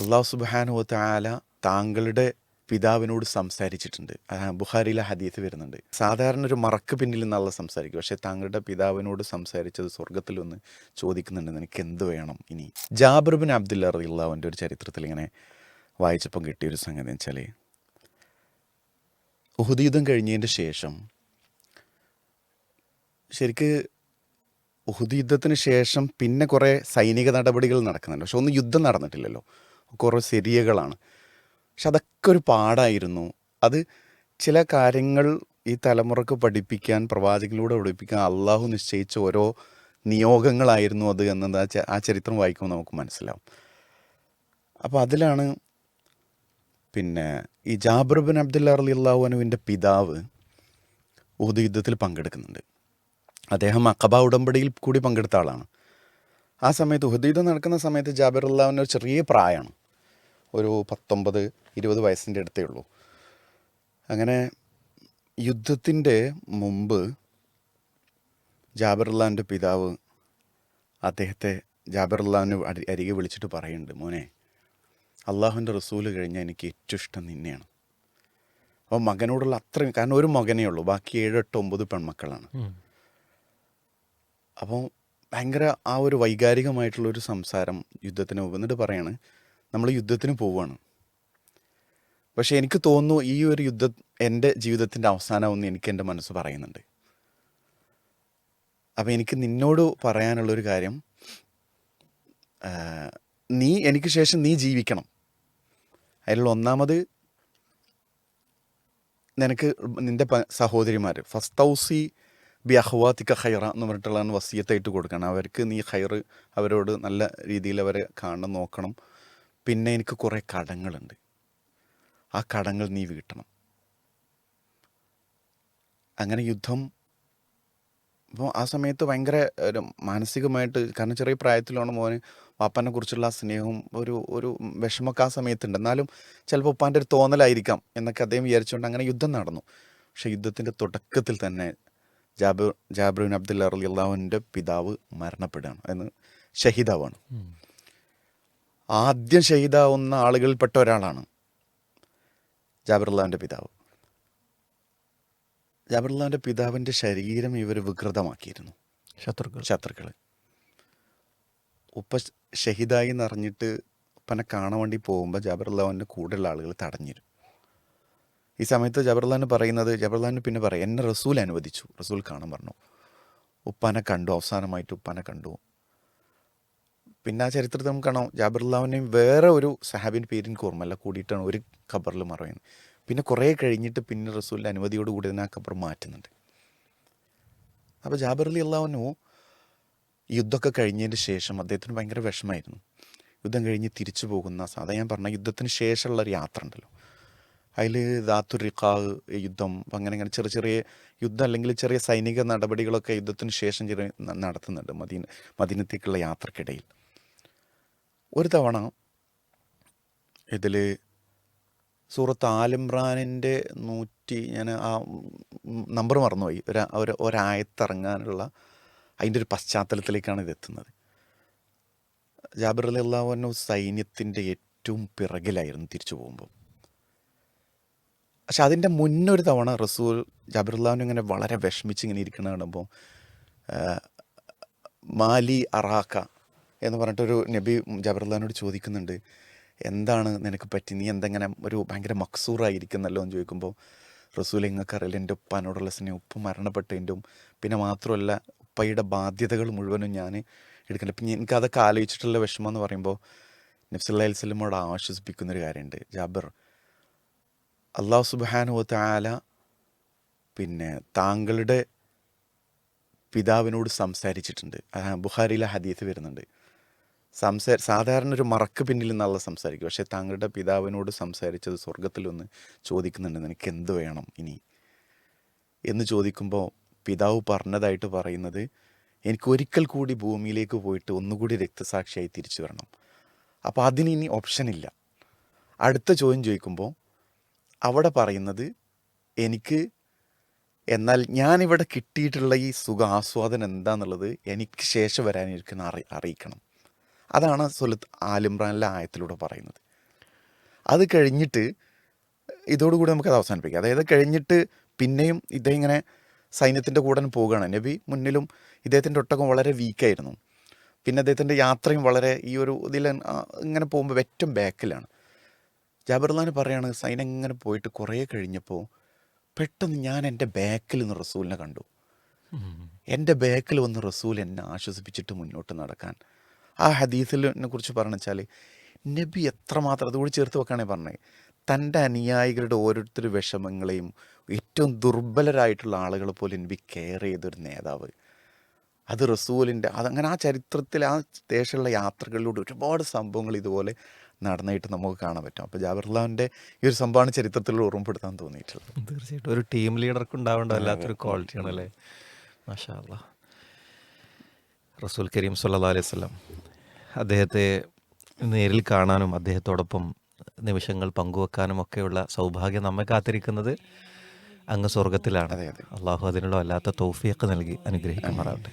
അള്ളാഹു സുബാനുവത്ത ആല താങ്കളുടെ പിതാവിനോട് സംസാരിച്ചിട്ടുണ്ട്. ബുഹാരിയിലെ ഹദീസ് വരുന്നുണ്ട്. സാധാരണ ഒരു മറക്ക് പിന്നിൽ നിന്നുള്ള സംസാരിക്കും പക്ഷേ താങ്കളുടെ പിതാവിനോട് സംസാരിച്ചത് സ്വർഗത്തിൽ ഒന്ന് ചോദിക്കുന്നുണ്ട് നിനക്ക് എന്ത് വേണം ഇനി? ജാബിർബിൻ അബ്ദുല്ല റളിയല്ലാഹുവിന്റെ ഒരു ചരിത്രത്തിൽ ഇങ്ങനെ വായിച്ചപ്പം കിട്ടിയൊരു സംഗതി വെച്ചാൽ ഉഹുദീതം കഴിഞ്ഞതിന്റെ ശേഷം ശരിക്ക് ഉഹുദീതത്തിന് ശേഷം പിന്നെ കുറേ സൈനിക നടപടികൾ നടക്കുന്നുണ്ട്. പക്ഷെ ഒന്നും യുദ്ധം നടന്നിട്ടില്ലല്ലോ. കുറേ ശരിയകളാണ് പക്ഷെ അതൊക്കെ ഒരു പാടായിരുന്നു. അത് ചില കാര്യങ്ങൾ ഈ തലമുറയ്ക്ക് പഠിപ്പിക്കാൻ പ്രവാചകനിലൂടെ പഠിപ്പിക്കാൻ അള്ളാഹു നിശ്ചയിച്ച ഓരോ നിയോഗങ്ങളായിരുന്നു അത് എന്നത് ആ ചരിത്രം വായിക്കുമ്പോൾ നമുക്ക് മനസ്സിലാവും. അപ്പോൾ അതിലാണ് പിന്നെ ഈ ജാബിർ ബിൻ അബ്ദുല്ല അലി അള്ളാഹുനുവിന്റെ പിതാവ് ഊത് യുദ്ധത്തിൽ പങ്കെടുക്കുന്നുണ്ട്. അദ്ദേഹം അക്കബ ഉടമ്പടിയിൽ കൂടി പങ്കെടുത്ത ആളാണ്. ആ സമയത്ത് ഉഹുദ് നടക്കുന്ന സമയത്ത് ജാബിർ അള്ളാഹുവിന്റെ ഒരു ചെറിയ പ്രായമാണ്. ഒരു പത്തൊമ്പത് ഇരുപത് വയസ്സിന്റെ അടുത്തേ ഉള്ളൂ. അങ്ങനെ യുദ്ധത്തിന്റെ മുമ്പ് അള്ളാഹിന്റെ പിതാവ് അദ്ദേഹത്തെ അരി- അരികെ വിളിച്ചിട്ട് പറയുന്നുണ്ട് മോനെ അള്ളാഹുവിന്റെ റസൂൽ കഴിഞ്ഞാൽ എനിക്ക് ഏറ്റവും ഇഷ്ടം നിന്നെയാണ്. അപ്പോൾ മകനോടുള്ള അത്രയും കാരണം ഒരു മകനേ ഉള്ളൂ ബാക്കി ഏഴ് എട്ട് ഒമ്പത് പെൺമക്കളാണ്. അപ്പോൾ ഭയങ്കര ആ ഒരു വൈകാരികമായിട്ടുള്ള ഒരു സംസാരം യുദ്ധത്തിന് മുമ്പ്. എന്നിട്ട് പറയാണ് നമ്മൾ യുദ്ധത്തിന് പോവുകയാണ് പക്ഷേ എനിക്ക് തോന്നുന്നു ഈ ഒരു യുദ്ധം എന്റെ ജീവിതത്തിന്റെ അവസാനമെന്ന് എനിക്ക് എന്റെ മനസ്സ് പറയുന്നുണ്ട്. അപ്പോൾ എനിക്ക് നിന്നോട് പറയാനുള്ളൊരു കാര്യം നീ എനിക്ക് ശേഷം നീ ജീവിക്കണം. അതിലുള്ള ഒന്നാമത് നിനക്ക് നിന്റെ സഹോദരിമാർ സഹോദരിമാർ ഫസ്തൗസി ബി അഹ്വാത്തിക്ക ഹൈറ എന്ന് പറഞ്ഞിട്ടുള്ളതാണ് വസീയത്തായിട്ട് കൊടുക്കണം. അവർക്ക് നീ ഹൈറ് അവരോട് നല്ല രീതിയിൽ അവരെ കാണണം നോക്കണം. പിന്നെ എനിക്ക് കുറേ കടങ്ങളുണ്ട്. ആ കടങ്ങൾ നീ വീട്ടണം. അങ്ങനെ യുദ്ധം അപ്പോൾ ആ സമയത്ത് ഭയങ്കര ഒരു മാനസികമായിട്ട് കാരണം ചെറിയ പ്രായത്തിലാണ് മോന് വാപ്പനെ കുറിച്ചുള്ള ആ സ്നേഹവും ഒരു ഒരു വിഷമമൊക്കെ ആ സമയത്തുണ്ട്. എന്നാലും ചിലപ്പോൾ ഉപ്പാന്റെ ഒരു തോന്നലായിരിക്കാം എന്നൊക്കെ അദ്ദേഹം വിചാരിച്ചുകൊണ്ട് അങ്ങനെ യുദ്ധം നടന്നു. പക്ഷേ യുദ്ധത്തിന്റെ തുടക്കത്തിൽ തന്നെ ജാബു ജാബിറിൻ അബ്ദുല്ല അലി അള്ളാഹുവിന്റെ പിതാവ് മരണപ്പെടുകയാണ് എന്ന് ഷഹീദാവാണ്. ആദ്യം ഷഹീദാവുന്ന ആളുകളിൽപ്പെട്ട ഒരാളാണ് ജാബിർള്ളാവിന്റെ പിതാവ്. ജാബിർ അള്ളാഹുവിന്റെ പിതാവിന്റെ ശരീരം ഇവർ വികൃതമാക്കിയിരുന്നു. ശത്രുക്കൾ. ശത്രുക്കൾ ഉപ്പ ഷഹീദായി എന്നറിഞ്ഞിട്ട് ഉപ്പനെ കാണാൻ വേണ്ടി പോകുമ്പോൾ ജാബർലാവിന്റെ കൂടെയുള്ള ആളുകൾ തടഞ്ഞിരും. ഈ സമയത്ത് ജബർലാൻ പറയുന്നത് ജബർലാൻ പിന്നെ പറയും എന്നെ റസൂൽ അനുവദിച്ചു. റസൂൽ കാണാൻ പറഞ്ഞു. ഉപ്പാനെ കണ്ടു അവസാനമായിട്ട് ഉപ്പാനെ കണ്ടു. പിന്നെ ആ ചരിത്രത്തിൽ നമുക്ക് കാണാം ജാബിറുല്ലാവിനെയും വേറെ ഒരു സഹാബിന്റെ പേരിന്റെ ഓർമ്മല്ല കൂടിയിട്ടാണ് ഒരു ഖബറിൽ മറയുന്നത്. പിന്നെ കുറേ കഴിഞ്ഞിട്ട് പിന്നെ റസൂലിന്റെ അനുമതിയോട് കൂടി തന്നെ ആ ഖബർ മാറ്റുന്നുണ്ട്. അപ്പോൾ ജാബിർ അലി അള്ളാഹുനു യുദ്ധമൊക്കെ കഴിഞ്ഞതിന് ശേഷം അദ്ദേഹത്തിന് ഭയങ്കര വിഷമമായിരുന്നു. യുദ്ധം കഴിഞ്ഞ് തിരിച്ചു പോകുന്ന സാധാ ഞാൻ പറഞ്ഞ യുദ്ധത്തിന് ശേഷമുള്ള ഒരു യാത്ര ഉണ്ടല്ലോ. അതിൽ ദാത്തുറിഖാവ് യുദ്ധം അങ്ങനെ അങ്ങനെ ചെറിയ ചെറിയ യുദ്ധം അല്ലെങ്കിൽ ചെറിയ സൈനിക നടപടികളൊക്കെ യുദ്ധത്തിന് ശേഷം ചെറിയ നടത്തുന്നുണ്ട് മദീന മദീനത്തേക്കുള്ള യാത്രക്കിടയിൽ. ഒരു തവണ ഇതിൽ സൂറത്ത് ആലിമ്രാനിന്റെ നൂറ്റി ഞാൻ ആ നമ്പർ മറന്നുപോയി. ഒരു ഒരു ഒരായത്തിറങ്ങാനുള്ള അതിന്റെ ഒരു പശ്ചാത്തലത്തിലേക്കാണ് ഇത് എത്തുന്നത്. ജാബിർ അലി അള്ളാഹുവിന്റെ സൈന്യത്തിന്റെ ഏറ്റവും പിറകിലായിരുന്നു തിരിച്ചു പോകുമ്പോൾ. പക്ഷെ അതിന്റെ മുന്നൊരു തവണ റസൂൽ ജാബിർ അള്ളാഹുവിനെ ഇങ്ങനെ വളരെ വിഷമിച്ച് ഇങ്ങനെ ഇരിക്കുന്ന കാണുമ്പോൾ മാലി അറാക്ക എന്ന് പറഞ്ഞിട്ടൊരു നബി ജബർലാനോട് ചോദിക്കുന്നുണ്ട് എന്താണ് നിനക്ക് പറ്റി? നീ എന്തെങ്ങനെ ഒരു ഭയങ്കര മക്സൂറായിരിക്കുന്നല്ലോ? എന്ന് ചോദിക്കുമ്പോൾ റസൂൽ എങ്ങൾക്കറിയില്ല എന്റെ ഉപ്പാനോടുള്ള സ്നേഹം ഉപ്പ് മരണപ്പെട്ടതിന്റെ പിന്നെ മാത്രമല്ല ഉപ്പയുടെ ബാധ്യതകൾ മുഴുവനും ഞാൻ എടുക്കുന്നുണ്ട്. പിന്നെ എനിക്ക് അതൊക്കെ ആലോചിച്ചിട്ടുള്ള വിഷമം എന്ന് പറയുമ്പോൾ നബ്സല്ലാ അലിസ്ലമോട് ആശ്വസിപ്പിക്കുന്നൊരു കാര്യമുണ്ട്. ജാബിർ അള്ളാഹു സുബാനുവത്ത് ആല പിന്നെ താങ്കളുടെ പിതാവിനോട് സംസാരിച്ചിട്ടുണ്ട്. ബുഹാരിയിലെ ഹദീത്ത് വരുന്നുണ്ട്. സംസാ സാധാരണ ഒരു മറക്ക് പിന്നിൽ നിന്നുള്ള സംസാരിക്കും പക്ഷേ താങ്കളുടെ പിതാവിനോട് സംസാരിച്ചത് സ്വർഗത്തിൽ ഒന്ന് ചോദിക്കുന്നുണ്ട് നിനക്ക് എന്ത് വേണം ഇനി? എന്ന് ചോദിക്കുമ്പോൾ പിതാവ് പറഞ്ഞതായിട്ട് പറയുന്നത് എനിക്ക് ഒരിക്കൽ കൂടി ഭൂമിയിലേക്ക് പോയിട്ട് ഒന്നുകൂടി രക്തസാക്ഷിയായി തിരിച്ചു വരണം. അപ്പോൾ അതിന് ഇനി ഓപ്ഷനില്ല അടുത്ത ചോദ്യം ചോദിക്കുമ്പോൾ അവിടെ പറയുന്നത് എനിക്ക് എന്നാൽ ഞാനിവിടെ കിട്ടിയിട്ടുള്ള ഈ സുഖ ആസ്വാദനം എന്താണെന്നുള്ളത് എനിക്ക് ശേഷം വരാനിരിക്കുന്ന അറി അറിയിക്കണം. അതാണ് സ്വലത്ത് ആലിമ്രാനിലെ ആയത്തിലൂടെ പറയുന്നത്. അത് കഴിഞ്ഞിട്ട് ഇതോടുകൂടി നമുക്കത് അവസാനിപ്പിക്കാം. അതായത് കഴിഞ്ഞിട്ട് പിന്നെയും ഇദ്ദേഹം ഇങ്ങനെ സൈന്യത്തിന്റെ കൂടെ പോവുകയാണ്. നബി മുന്നിലും ഇദ്ദേഹത്തിന്റെ ഒട്ടകം വളരെ വീക്കായിരുന്നു പിന്നെ അദ്ദേഹത്തിന്റെ യാത്രയും വളരെ ഈ ഒരു ഇതിൽ ഇങ്ങനെ പോകുമ്പോൾ ഏറ്റവും ബാക്കിലാണ് ജാബിർലാൻ പറയാണ് സൈന്യം ഇങ്ങനെ പോയിട്ട് കുറേ കഴിഞ്ഞപ്പോൾ പെട്ടെന്ന് ഞാൻ എന്റെ ബാക്കിൽ നിന്ന് റസൂലിനെ കണ്ടു. എന്റെ ബാക്കിൽ വന്ന് റസൂൽ എന്നെ ആശ്വസിപ്പിച്ചിട്ട് മുന്നോട്ട് നടക്കാൻ. ആ ഹദീസിനെ കുറിച്ച് പറഞ്ഞു വെച്ചാൽ നബി എത്രമാത്രം അതുകൂടി ചേർത്ത് വെക്കുകയാണെങ്കിൽ പറഞ്ഞത് തന്റെ അനുയായികളുടെ ഓരോരുത്തർ വിഷമങ്ങളെയും ഏറ്റവും ദുർബലരായിട്ടുള്ള ആളുകൾ പോലും എനിക്ക് കെയർ ചെയ്തൊരു നേതാവ്. അത് റസൂലിന്റെ അതങ്ങനെ ആ ചരിത്രത്തിൽ ആ ദേശമുള്ള യാത്രകളിലൂടെ ഒരുപാട് സംഭവങ്ങൾ ഇതുപോലെ നടന്നിട്ട് നമുക്ക് കാണാൻ പറ്റും. അപ്പോൾ ജാബിർലാവിന്റെ ഈ ഒരു സംഭവമാണ് ചരിത്രത്തിൽ ഓർമ്മപ്പെടുത്താൻ തോന്നിയിട്ടുള്ളത്. തീർച്ചയായിട്ടും. ഒരു ടീം ലീഡർക്ക് ഉണ്ടാവേണ്ട വല്ലാത്തൊരു ക്വാളിറ്റിയാണ് അല്ലേ മാഷാ റസൂൽ കരീം സല്ലാ അലൈഹി സ്വലം അദ്ദേഹത്തെ നേരിൽ കാണാനും അദ്ദേഹത്തോടൊപ്പം നിമിഷങ്ങൾ പങ്കുവെക്കാനും ഒക്കെയുള്ള സൗഭാഗ്യം നമ്മെ കാത്തിരിക്കുന്നത് അങ്ങ് സ്വർഗത്തിലാണ്. അള്ളാഹു അതിനുള്ള വല്ലാത്ത തൗഫീഖ് നൽകി അനുഗ്രഹിക്കുമാറാവട്ടെ